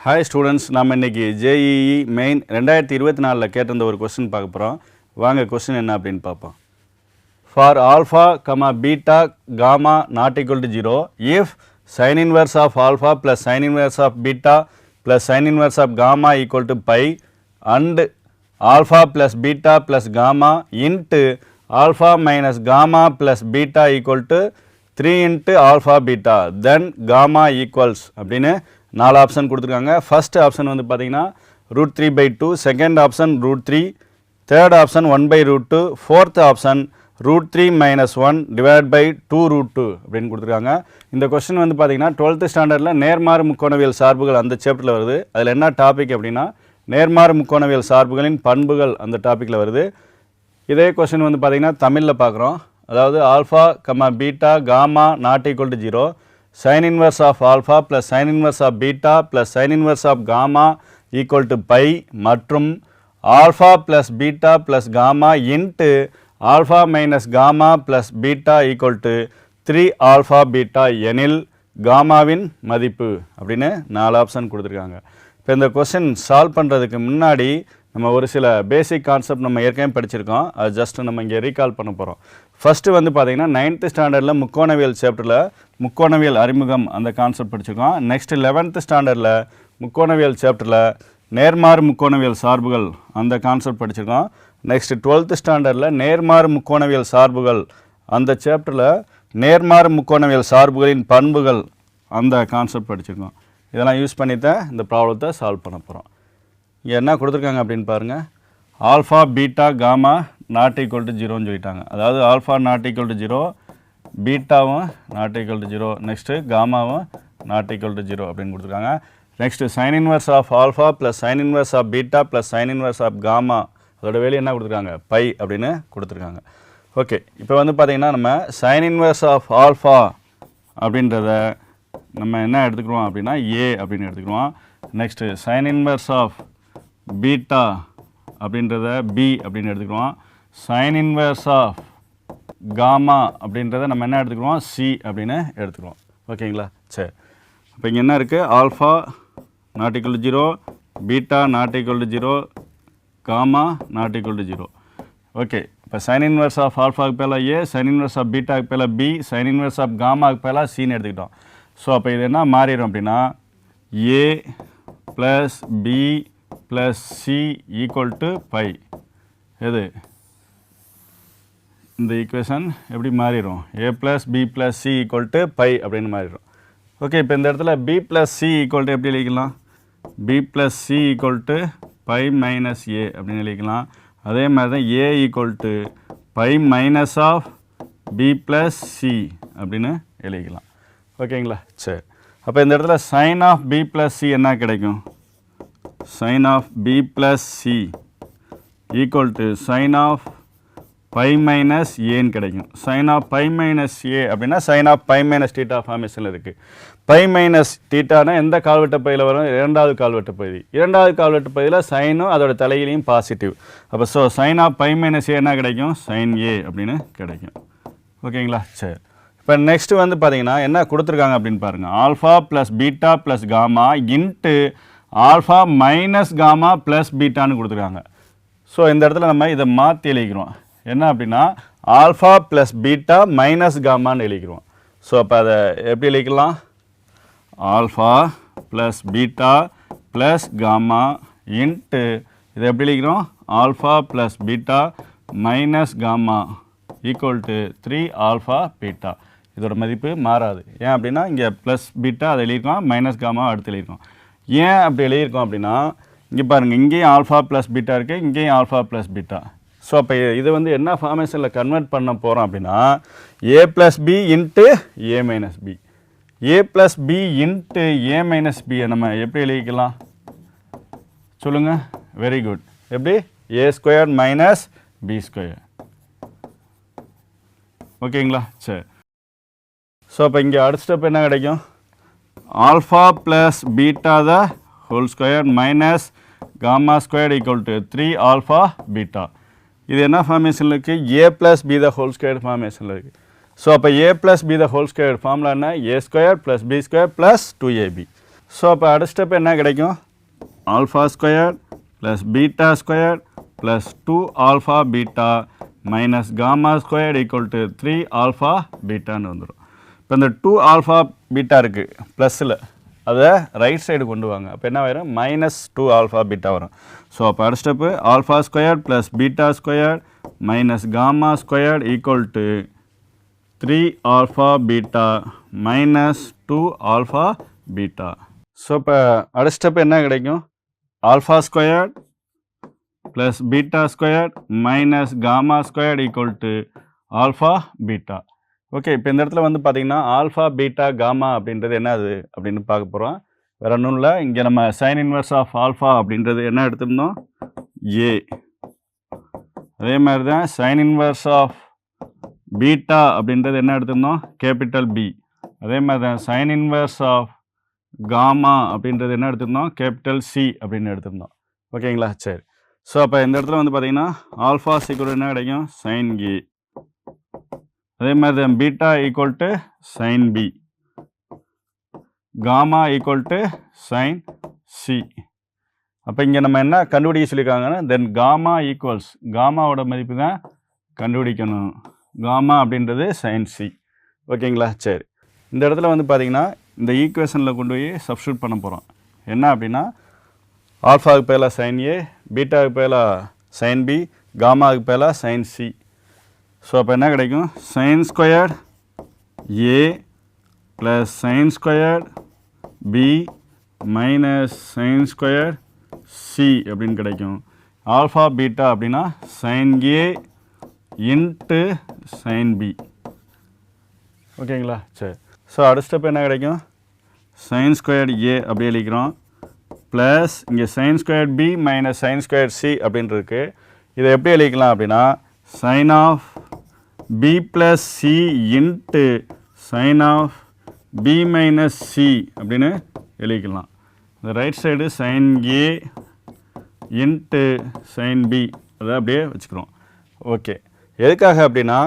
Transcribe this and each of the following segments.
Hi students நம்ம இன்னைக்கு JEE main ரெண்டாயிரத்தி இருபத்தி நாலில் கேட்டிருந்த ஒரு கொஸ்டின் பார்க்க போகிறோம் வாங்க கொஸ்டின் என்ன அப்படின்னு பார்ப்போம். For alpha comma beta gamma not equal to zero if sine inverse of alpha plus sine inverse of beta plus sine inverse of gamma equal to pi and alpha plus beta plus gamma into alpha minus gamma plus beta equal to three into alpha beta then gamma equals அப்படின்னு நாலு option கொடுத்துருக்காங்க. First option வந்து பார்த்தீங்கன்னா root three by two second option root three third option one by root two fourth option root three minus one divide by two root two அப்படின்னு கொடுத்துருக்காங்க. இந்த question வந்து பார்த்தீங்கன்னா டுவெல்த்து ஸ்டாண்டர்டில் நேர்மாறு முக்கோணவியல் சார்புகள் அந்த சாப்டரில் வருது. அதில் என்ன டாபிக் அப்படின்னா நேர்மாறு முக்கோணவியல் சார்புகளின் பண்புகள் அந்த டாப்பிக்கில் வருது. இதே கொஸ்டின் வந்து பார்த்தீங்கன்னா தமிழில் பார்க்குறோம் அதாவது alpha comma beta gamma not equal to zero sine inverse of alpha plus sine inverse of beta plus sine inverse of gamma equal to pi மற்றும் alpha plus beta plus gamma into alpha minus gamma plus beta equal to three alpha beta எனில் காமாவின் மதிப்பு அப்படின்னு நாலு option கொடுத்துருக்காங்க. இப்போ இந்த question solve பண்ணுறதுக்கு முன்னாடி நம்ம ஒரு சில பேசிக் கான்செப்ட் நம்ம ஏற்கனவே படிச்சிருக்கோம். அது ஜஸ்ட் நம்ம இங்கே ரீகால் பண்ண போகிறோம் ஃபஸ்ட்டு வந்து பார்த்தீங்கன்னா நைன்த்து ஸ்டாண்டர்டில் முக்கோணவியல் சாப்டரில் முக்கோணவியல் அறிமுகம் அந்த கான்செப்ட் படிச்சிருக்கோம். நெக்ஸ்ட் லெவன்த்து ஸ்டாண்டர்டில் முக்கோணவியல் சாப்டரில் நேர்மாறு முக்கோணவியல் சார்புகள் அந்த கான்செப்ட் படிச்சிருக்கோம். நெக்ஸ்ட் டுவெல்த்து ஸ்டாண்டர்டில் நேர்மாறு முக்கோணவியல் சார்புகள் அந்த சாப்டரில் நேர்மாறு முக்கோணவியல் சார்புகளின் பண்புகள் அந்த கான்செப்ட் படிச்சிருக்கோம். இதெல்லாம் யூஸ் பண்ணி தான் இந்த ப்ராப்ளத்தை சால்வ் பண்ண போகிறோம் இங்கே என்ன கொடுத்துருக்காங்க அப்படின்னு பாருங்கள் alpha beta gamma not equal to ஜீரோன்னு சொல்லிட்டாங்க. அதாவது alpha not equal to zero பீட்டாவும் not equal to zero next காமாவும் not equal to zero அப்படின்னு கொடுத்துருக்காங்க. Next sine inverse of alpha plus sine inverse of beta plus sine inverse of gamma அதோட வெளியே என்ன கொடுத்துருக்காங்க? By அப்படின்னு கொடுத்துருக்காங்க. ஓகே இப்போ வந்து பார்த்தீங்கன்னா நம்ம சைன் இன்வர்ஸ் ஆஃப் ஆல்ஃபா அப்படின்றத நம்ம என்ன எடுத்துக்கிறோம் அப்படின்னா ஏ அப்படின்னு எடுத்துக்கிறோம். Next sine inverse of beta அப்படின்றத பி அப்படின்னு எடுத்துக்கிறோம். சைன் இன்வர்ஸ் ஆஃப் காமா அப்படின்றத நம்ம என்ன எடுத்துக்கிறோம் சி அப்படின்னு எடுத்துக்கிறோம் ஓகேங்களா? சரி. அப்போ இங்கே என்ன இருக்குது alpha not zero beta not zero gamma not zero okay இப்போ சைன் இன்வர்ஸ் ஆஃப் ஆல்ஃபாக்கு பேல ஏ சைன் இன்வர்ஸ் ஆஃப் பீட்டாக்கு பேல பி சைன் இன்வர்ஸ் ஆஃப் காமாக்கு பேலாக சின்னு எடுத்துக்கிட்டோம். ஸோ அப்போ இது என்ன மாறிடும் அப்படின்னா A plus B plus C equal to pi எது? இந்த ஈக்குவேஷன் எப்படி மாறிடும்? A plus B plus C equal to pi அப்படின்னு மாறிடும். ஓகே இப்போ இந்த இடத்துல B plus C equal to எப்படி எழுதிக்கலாம்? B plus C equal to pi minus A அப்படின்னு எழுதிக்கலாம். அதே மாதிரி தான் A equal to pi minus of B plus C அப்படின்னு எழுதிக்கலாம். ஓகேங்களா சரி. அப்போ இந்த இடத்துல sine of B plus C என்ன கிடைக்கும்? Sine of B plus C equal to sine of pi minus ஏன்னு கிடைக்கும். Sine of pi minus A அப்படின்னா sine of pi minus theta ஃபார்மேஷனில் இருக்குது பை மைனஸ் டீட்டானா எந்த கால்வெட்ட பகுதியில் வரும்? இரண்டாவது கால்வெட்டு பகுதி. இரண்டாவது கால்வெட்டு பகுதியில் சைனும் அதோட தலையிலையும் பாசிட்டிவ் அப்போ so sine of pi minus A என்ன கிடைக்கும்? சைன் ஏ அப்படின்னு கிடைக்கும். ஓகேங்களா? சரி. இப்போ நெக்ஸ்ட் வந்து பார்த்தீங்கன்னா என்ன கொடுத்துருக்காங்க அப்படின்னு பாருங்கள் alpha plus beta plus gamma into alpha minus gamma plus பீட்டான்னு கொடுத்துருக்காங்க. ஸோ இந்த இடத்துல நம்ம இதை மாற்றி எழுதிக்கிறோம். என்ன அப்படின்னா ஆல்ஃபா ப்ளஸ் பீட்டா மைனஸ் காமான்னு எழுதிக்கிறோம் ஸோ அப்போ அதை எப்படி எழுதிக்கலாம்? Alpha plus beta plus gamma into இதை எப்படி எழுதிக்கிறோம்? Alpha plus beta minus gamma equal to three alpha beta இதோட மதிப்பு மாறாது. ஏன் அப்படின்னா இங்கே ப்ளஸ் பீட்டா அதை எழுதியிருக்கோம் மைனஸ் காமா அடுத்து எழுதியிருக்கோம் ஏன் அப்படி எழுதியிருக்கோம் அப்படின்னா இங்கே பாருங்கள் இங்கேயும் ஆல்ஃபா ப்ளஸ் பீட்டா இருக்குது இங்கேயும் ஆல்ஃபா ப்ளஸ் பீட்டா ஸோ அப்போ இது வந்து என்ன ஃபார்மேஷனில் கன்வெர்ட் பண்ண போகிறோம் அப்படின்னா A plus B into A minus B A plus B into A minus பியை நம்ம எப்படி எழுதிக்கலாம்? சொல்லுங்கள் வெரி குட் எப்படி? A square minus B square ஓகேங்களா? சரி. ஸோ அப்போ இங்கே அடுத்த ஸ்டெப் என்ன கிடைக்கும்? Alpha plus beta the whole square minus gamma square equal to three alpha beta இது என்ன ஃபார்மேஷனில் இருக்குது A plus B the whole square ஃபார்மேஷனில் இருக்குது ஸோ அப்போ A plus B the whole square ஃபார்ம்லான்னா என்ன? A square plus B square plus two AB so அப்போ அடுத்த step என்ன கிடைக்கும்? Alpha square plus beta square plus two alpha beta minus gamma square equal to three alpha பீட்டான்னு வந்துடும் இப்போ இந்த two alpha beta இருக்குது ப்ளஸில் அதை ரைட் சைடு கொண்டு வாங்க. அப்போ என்ன ஆகிடும் மைனஸ் டூ ஆல்ஃபா பீட்டா வரும். ஸோ அப்போ அடுத்த step alpha square plus beta square minus gamma square equal to three alpha beta minus two alpha beta so இப்போ அடுத்த ஸ்டெப் என்ன கிடைக்கும்? Alpha square plus beta square minus gamma square equal to alpha beta okay இப்போ இந்த இடத்துல வந்து பார்த்தீங்கன்னா alpha beta gamma அப்படின்றது என்னது அப்படின்னு பார்க்க போகிறோம் வேற ஒன்றும் இல்லை. இங்கே நம்ம சைன் இன்வர்ஸ் ஆஃப் ஆல்ஃபா அப்படின்றது என்ன எடுத்திருந்தோம்? ஏ அதே மாதிரி தான் சைன் இன்வர்ஸ் ஆஃப் பீட்டா அப்படின்றது என்ன எடுத்திருந்தோம்? கேபிட்டல் பி அதே மாதிரி தான் சைன் இன்வர்ஸ் ஆஃப் காமா அப்படின்றது என்ன எடுத்திருந்தோம்? கேபிட்டல் சி அப்படின்னு எடுத்திருந்தோம். ஓகேங்களா சரி. ஸோ அப்போ இந்த இடத்துல வந்து பார்த்தீங்கன்னா ஆல்ஃபா சீக்குவல் என்ன கிடைக்கும்? சைன் ஏ அதே மாதிரி தான் beta equal to sine B gamma equal to sine C அப்போ இங்கே நம்ம என்ன கண்டுபிடிக்க சொல்லியிருக்காங்கன்னா தென் காமா ஈக்குவல்ஸ் காமாவோட மதிப்பு தான் கண்டுபிடிக்கணும். காமா அப்படின்றது சைன் சி ஓகேங்களா? சரி. இந்த இடத்துல வந்து பார்த்தீங்கன்னா இந்த ஈக்குவேஷனில் கொண்டு போய் சப்ஸ்டியூட் பண்ண போகிறோம் என்ன அப்படின்னா ஆல்ஃபாவுக்கு பேலாக சைன் ஏ பீட்டாவுக்கு பேலாக சைன் பி காமாவுக்கு பேலாக சைன் சி ஸோ அப்போ என்ன கிடைக்கும்? Sine squared A plus sine squared B minus sine square C அப்படின்னு கிடைக்கும். ஆல்ஃபா பீட்டா அப்படின்னா sine A into sine B ஓகேங்களா சரி. ஸோ அடுத்த ஸ்டெப் என்ன கிடைக்கும்? சைன் ஸ்கொயர்ட் ஏ அப்படி எழுதிக்கிறோம். ப்ளஸ் இங்கே sine squared B minus sine square C அப்படின்ருக்கு இதை எப்படி எழுதிக்கலாம் அப்படின்னா sine of B plus C into sine of B minus C அப்படின்னு எழுதிக்கலாம். இந்த right side sine A into sine B அதை அப்படியே வச்சுக்கிறோம். ஓகே எதுக்காக அப்படின்னா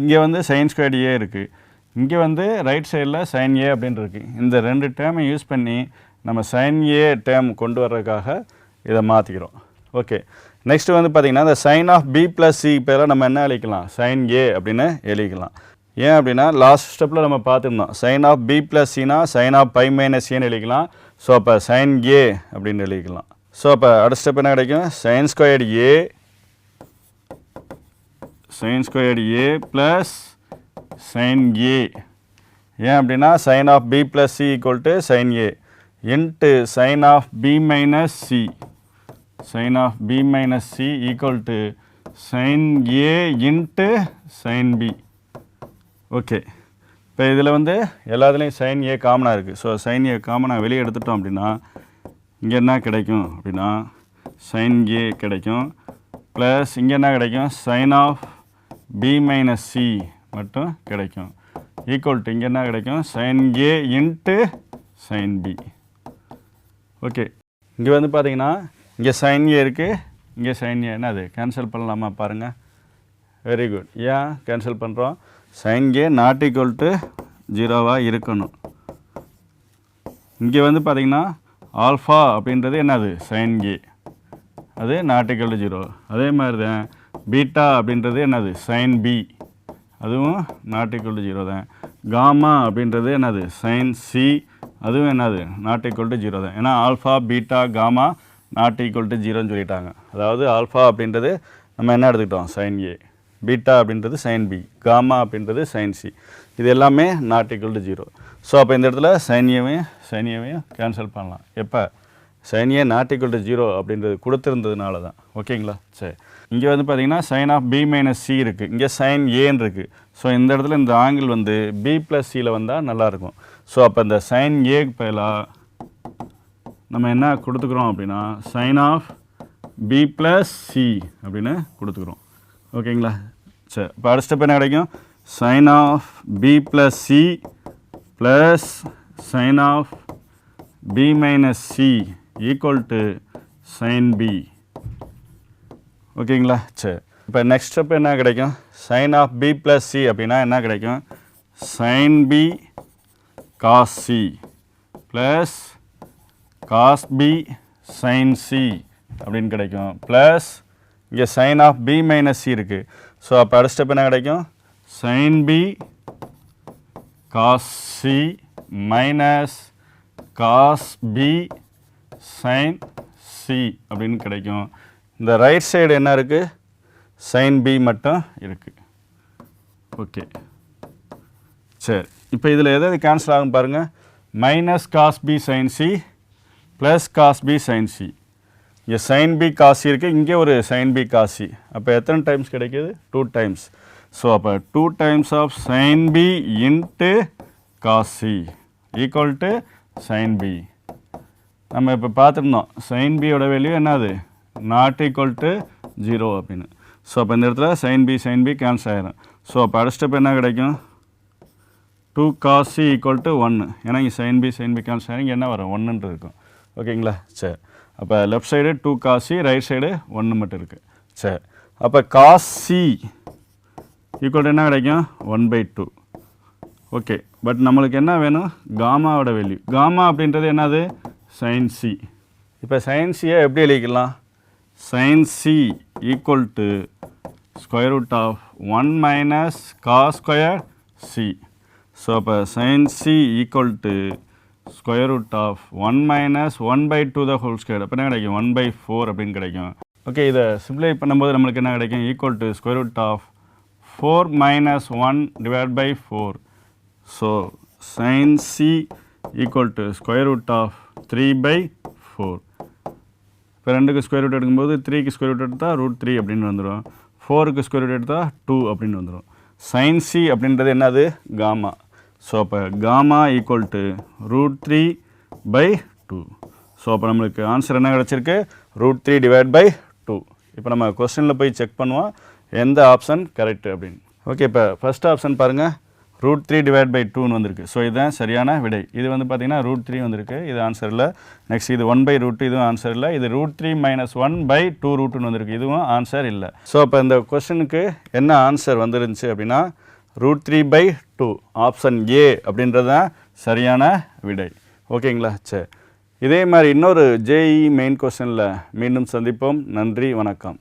இங்கே வந்து சைன் ஸ்கொயர்டு ஏ இருக்குது இங்கே வந்து ரைட் சைடில் சைன் ஏ அப்படின்னு இருக்குது இந்த ரெண்டு டேர்மை யூஸ் பண்ணி நம்ம சைன் ஏ டேர்ம் கொண்டு வர்றதுக்காக இதை மாற்றிக்கிறோம் ஓகே நெக்ஸ்ட் வந்து பார்த்திங்கன்னா இந்த sine of B plus C பேரை நம்ம என்ன எழுதிக்கலாம் சைன் ஏ அப்படின்னு எழுதிக்கலாம். ஏன் அப்படின்னா லாஸ்ட் ஸ்டெப்பில் நம்ம பார்த்துருந்தோம். சைன் ஆஃப் பி ப்ளஸ் சினா சைன் ஆஃப் பை மைனஸ் ஏன்னு எழுதிக்கலாம். ஸோ அப்போ சைன் ஏ அப்படின்னு எழுதிக்கலாம். ஸோ அப்போ அடுத்த ஸ்டெப் என்ன கிடைக்கும்? Sine squared A sine squared A plus sine A ஏன் அப்படின்னா sine of B plus C equal to sine A into sine of B minus C sine of B minus C equal to sine A into sine B okay இப்போ இதில் வந்து எல்லாத்துலேயும் sign ஏ காமனாக இருக்குது so sign ஏ காமனாக வெளியே எடுத்துட்டோம் அப்படின்னா இங்கே என்ன கிடைக்கும் அப்படின்னா சைன் ஏ கிடைக்கும். ப்ளஸ் இங்கே என்ன கிடைக்கும்? Sine of B minus C மட்டும் கிடைக்கும். ஈக்குவல் டு இங்கே என்ன கிடைக்கும்? Sine A into sine B okay இங்கே வந்து பார்த்தீங்கன்னா இங்கே சைன் ஏ இருக்குது இங்கே சைன் ஏ என்னது? கேன்சல் பண்ணலாமா பாருங்கள் வெரி குட் ஏன் கேன்சல் பண்ணுறோம் sine A not equal to ஜீரோவாக இருக்கணும். இங்கே வந்து பார்த்திங்கன்னா ஆல்ஃபா அப்படின்றது என்னது? சைன் ஏ அது நாட் ஈக்குவல் டு ஜீரோ அதே மாதிரி தான் பீட்டா அப்படின்றது என்னது? சைன் பி அதுவும் நாட் ஈக்குவல் டு ஜீரோ தான். காமா அப்படின்றது என்னது? சைன் சி அதுவும் என்னது? நாட் ஈக்குவல் டு ஜீரோ தான். ஏன்னா alpha beta gamma not equal to ஜீரோன்னு சொல்லிட்டாங்க. அதாவது ஆல்ஃபா அப்படின்றது நம்ம என்ன எடுத்துக்கிட்டோம்? சைன் ஏ பீட்டா அப்படின்றது சைன் பி காமா அப்படின்றது சைன் சி இது எல்லாமே not equal to zero so அப்போ இந்த இடத்துல சைன் ஏவையும் சைன் ஏவையும் கேன்சல் பண்ணலாம். எப்போ? Sine A not equal to zero அப்படின்றது கொடுத்துருந்ததுனால தான். ஓகேங்களா? சரி. இங்கே வந்து பார்த்தீங்கன்னா sine of B minus C இருக்குது இங்கே சைன் ஏன்னு இருக்குது ஸோ இந்த இடத்துல இந்த ஆங்கிள் வந்து பி ப்ளஸ் சியில் வந்தால் நல்லாயிருக்கும் ஸோ அப்போ இந்த சைன் ஏக்கு பதிலாக நம்ம என்ன கொடுத்துக்குறோம் அப்படின்னா sine of B plus C அப்படின்னு கொடுத்துக்குறோம். ஓகேங்களா? சரி இப்போ அடுத்த ஸ்டெப் என்ன கிடைக்கும்? Sine of B plus C plus sine of B minus C equal to sine B ஓகேங்களா? சரி இப்போ நெக்ஸ்ட் ஸ்டெப் என்ன கிடைக்கும்? Sine of B plus C அப்படின்னா என்ன கிடைக்கும்? Sine B cos C plus cos B sine C அப்படின்னு கிடைக்கும். ப்ளஸ் இங்கே sine of B minus C இருக்குது ஸோ அப்போ அடுத்த ஸ்டெப் என்ன கிடைக்கும்? Sine B cos C minus cos B sine C அப்படின்னு கிடைக்கும். இந்த ரைட் சைடு என்ன இருக்குது சைன் பி மட்டும் இருக்குது ஓகே சரி. இப்போ இதில் எதாவது கேன்சல் ஆகும் பாருங்கள் minus cos B sine C plus cos B sine C இங்கே சைன் பி காசி இருக்குது இங்கே ஒரு சைன் பி காசி அப்போ எத்தனை டைம்ஸ் கிடைக்கிது? டூ டைம்ஸ் ஸோ அப்போ two times of sine B into cos C equal to sine B நம்ம இப்போ பார்த்துருந்தோம் சைன் பியோட வேல்யூ என்னது? நாட் ஈக்குவல் டு ஜீரோ அப்படின்னு. ஸோ அப்போ இந்த இடத்துல sine B sine B cancel ஆயிரும். ஸோ அப்போ அடுத்த ஸ்டெப் என்ன கிடைக்கும்? Two cos C C equal to ஒன்று ஏன்னா இங்கே sine B sine B cancel ஆகிரும் இங்கே என்ன வரும்? ஒன்றுன்ட்டு இருக்கும். ஓகேங்களா? சரி அப்போ left side two cos C right side ஒன்று மட்டும் இருக்குது சரி அப்போ காசி ஈக்குவல் என்ன கிடைக்கும்? One by two okay. But நம்மளுக்கு என்ன வேணும்? காமாவோட வேல்யூ காமா அப்படின்றது என்னது? சைன் சி இப்போ சைன் சியை எப்படி எழுதிக்கலாம்? Sine C equal to square root of one minus cos square C so அப்போ sine C equal to square root of one minus one by two the whole square அப்போ என்ன கிடைக்கும்? One by four அப்படின்னு கிடைக்கும். Okay இதை சிம்ப்ளை பண்ணும்போது நம்மளுக்கு என்ன கிடைக்கும்? Equal to square root of four minus one divide by four so sine C equal to square root of three by four இப்போ ரெண்டுக்கு ஸ்கொயர் ரூட் எடுக்கும்போது த்ரீக்கு ஸ்கொயர் ரூட் எடுத்தால் ரூட் த்ரீ அப்படின்னு வந்துடும் ஃபோருக்கு ஸ்கொயர் ரூட் எடுத்தால் டூ அப்படின்னு வந்துடும் சைன் சி அப்படின்றது என்னது? காமா ஸோ அப்போ gamma equal to root three by two so அப்போ நம்மளுக்கு ஆன்சர் என்ன கிடச்சிருக்கு? Root three divide by two இப்போ நம்ம கொஸ்டினில் போய் செக் பண்ணுவோம். எந்த ஆப்ஷன் கரெக்ட் அப்படின்னு. ஓகே இப்போ ஃபஸ்ட் ஆப்ஷன் பாருங்கள் ரூட் த்ரீ டிவைட் பை டூன்னு வந்திருக்கு. ஸோ இதுதான் சரியான விடை. இது வந்து பார்த்தீங்கன்னா ரூட் த்ரீ வந்திருக்கு. இது ஆன்சர் இல்லை. நெக்ஸ்ட் இது ஒன் பை ரூட் இதுவும் ஆன்சர் இல்லை. இது root three minus one by two ரூட்டுன்னு வந்திருக்கு. இதுவும் ஆன்சர் இல்லை. ஸோ அப்போ இந்த கொஸ்டினுக்கு என்ன ஆன்சர் வந்துருந்துச்சு அப்படின்னா root three by two option A அப்படின்றது தான் சரியான விடை. ஓகேங்களா? சரி இதே மாதிரி இன்னொரு ஜேஇ மெயின் கொஸ்டினில் மீண்டும் சந்திப்போம். நன்றி வணக்கம்.